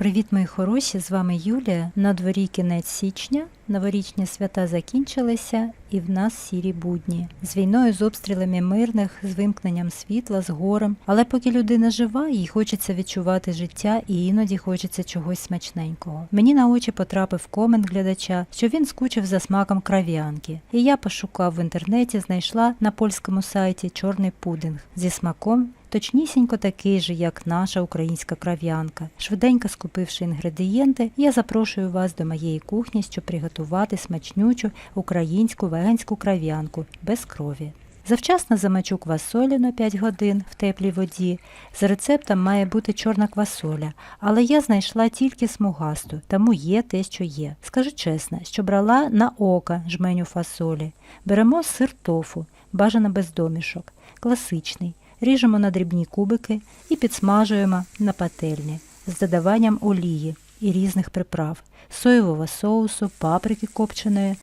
Привіт, мої хороші! З вами Юлія. На дворі кінець січня. Новорічні свята закінчилися, і в нас сірі будні з війною, з обстрілами мирних, з вимкненням світла, з горем. Але поки людина жива, їй хочеться відчувати життя, і іноді хочеться чогось смачненького. Мені на очі потрапив комент глядача, що він скучив за смаком крав'янки. І я пошукав в інтернеті, знайшла на польському сайті чорний пудинг зі смаком точнісінько такий же, як наша українська крав'янка. Швиденько скупивши інгредієнти, я запрошую вас до моєї кухні, щоб приготувати смачнючу українську веганську крав'янку без крові. Завчасно замочу квасолю на 5 годин в теплій воді. За рецептом має бути чорна квасоля, але я знайшла тільки смугасту, тому є те, що є. Скажу чесно, що брала на око жменю фасолі. Беремо сир тофу, бажано без домішок, класичний. Ріжемо на дрібні кубики і підсмажуємо на пательні з додаванням олії і різних приправ, соєвого соусу, паприки копченої,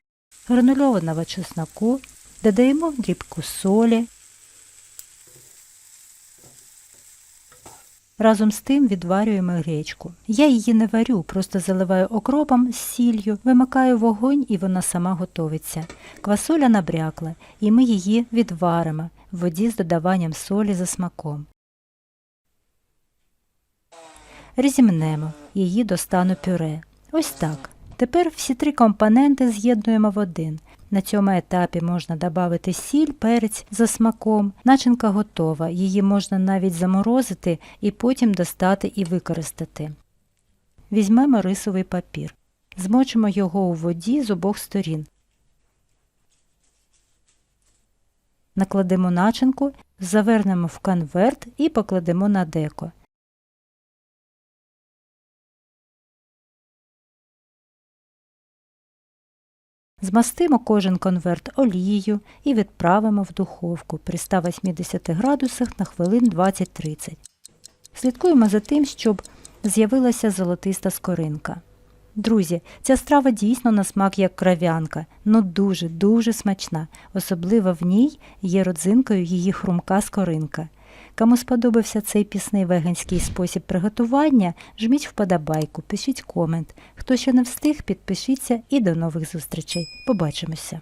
гранульованого чесноку, додаємо дрібку солі. Разом з тим відварюємо гречку. Я її не варю, просто заливаю окропом з сіллю, вимикаю вогонь і вона сама готовиться. Квасоля набрякла, і ми її відваримо в воді з додаванням солі за смаком. Розімнемо її до стану пюре. Ось так. Тепер всі три компоненти з'єднуємо в один. На цьому етапі можна додати сіль, перець за смаком. Начинка готова, її можна навіть заморозити і потім достати і використати. Візьмемо рисовий папір. Змочимо його у воді з обох сторін. Накладемо начинку, завернемо в конверт і покладемо на деко. Змастимо кожен конверт олією і відправимо в духовку при 180 градусах на хвилин 20-30. Слідкуємо за тим, щоб з'явилася золотиста скоринка. Друзі, ця страва дійсно на смак як крав'янка, ну дуже-дуже смачна. Особливо в ній є родзинкою її хрумка скоринка. Кому сподобався цей пісний веганський спосіб приготування, жміть вподобайку, пишіть комент. Хто ще не встиг, підпишіться і до нових зустрічей. Побачимося!